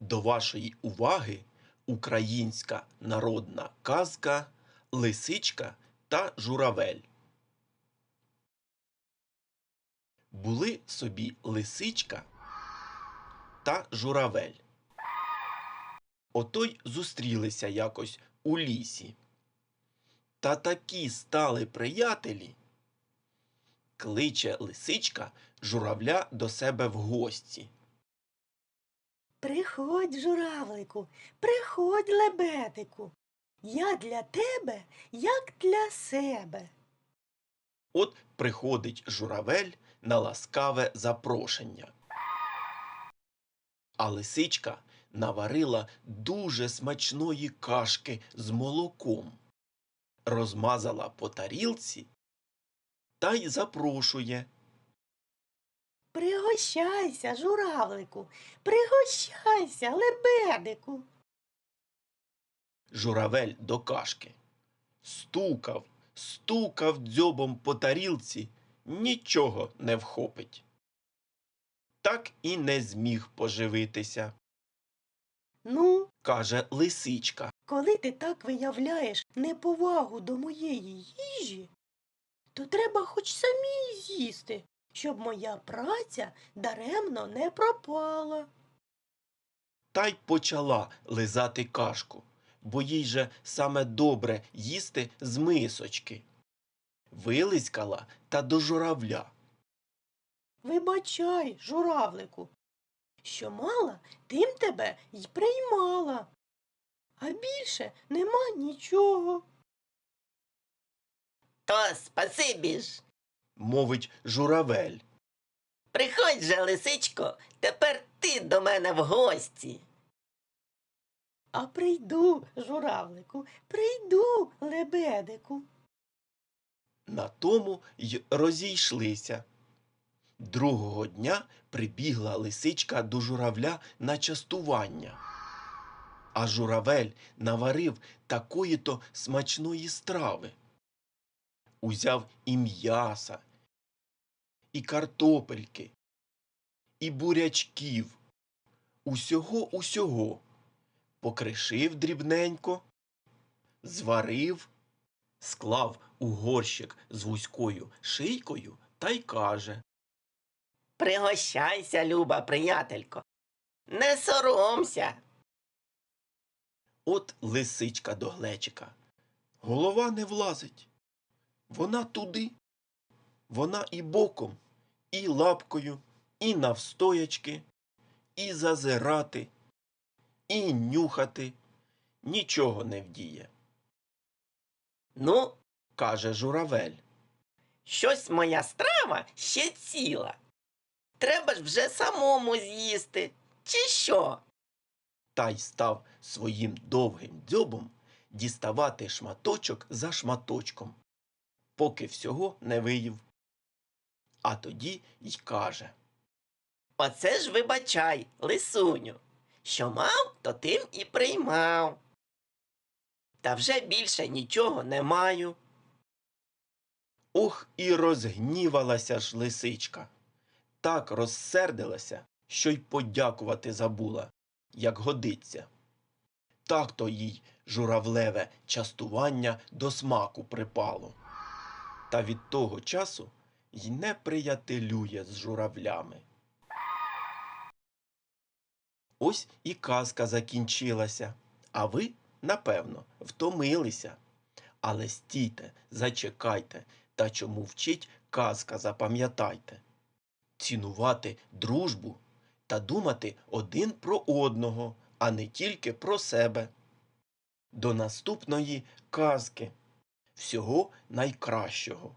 До вашої уваги українська народна казка Лисичка та журавель. Були собі лисичка та журавель. Ото й зустрілися якось у лісі. Та такі стали приятелі, кличе лисичка журавля до себе в гості. Приходь, журавлику, приходь, лебедику. Я для тебе, як для себе. От приходить журавель на ласкаве запрошення. А лисичка наварила дуже смачної кашки з молоком, розмазала по тарілці та й запрошує. Пригощайся, журавлику, пригощайся, лебедику. Журавель до кашки. Стукав, стукав дзьобом по тарілці, нічого не вхопить. Так і не зміг поживитися, Ну, каже лисичка. коли ти так виявляєш неповагу до моєї їжі, то треба хоч самій з'їсти, щоб моя праця даремно не пропала. Та й почала лизати кашку, бо їй же саме добре їсти з мисочки. Вилизькала та до журавля. Вибачай, журавлику, що мала, тим тебе й приймала, а більше нема нічого. То спасибі ж. Мовить журавель. Приходь же, лисичко, тепер ти до мене в гості. А прийду, журавлику, прийду, лебедику. На тому й розійшлися. Другого дня прибігла лисичка до журавля на частування. А журавель наварив такої-то смачної страви. Узяв і м'яса, і картопельки, і бурячків, усього усього, покришив дрібненько, зварив, склав у горщик з вузькою шийкою та й каже. Пригощайся, люба приятелько. Не соромся. От лисичка до глечика. Голова не влазить. Вона туди. Вона і боком, і лапкою, і навстоячки, і зазирати, і нюхати. Нічого не вдіє, Ну, каже журавель. щось моя страва ще ціла. Треба ж вже самому з'їсти. Чи що? Та й став своїм довгим дзьобом діставати шматочок за шматочком, поки всього не виїв. А тоді й каже. Оце ж вибачай, лисуню. Що мав, то тим і приймав. Та вже більше нічого не маю. Ох, і розгнівалася ж лисичка. Так розсердилася, що й подякувати забула, як годиться. Так то їй журавлеве частування до смаку припало. Та від того часу й не приятелює з журавлями. Ось і казка закінчилася, а ви, напевно, втомилися. Але стійте, зачекайте, та чому вчить казка запам'ятайте. Цінувати дружбу та думати один про одного, а не тільки про себе. До наступної казки. Всього найкращого.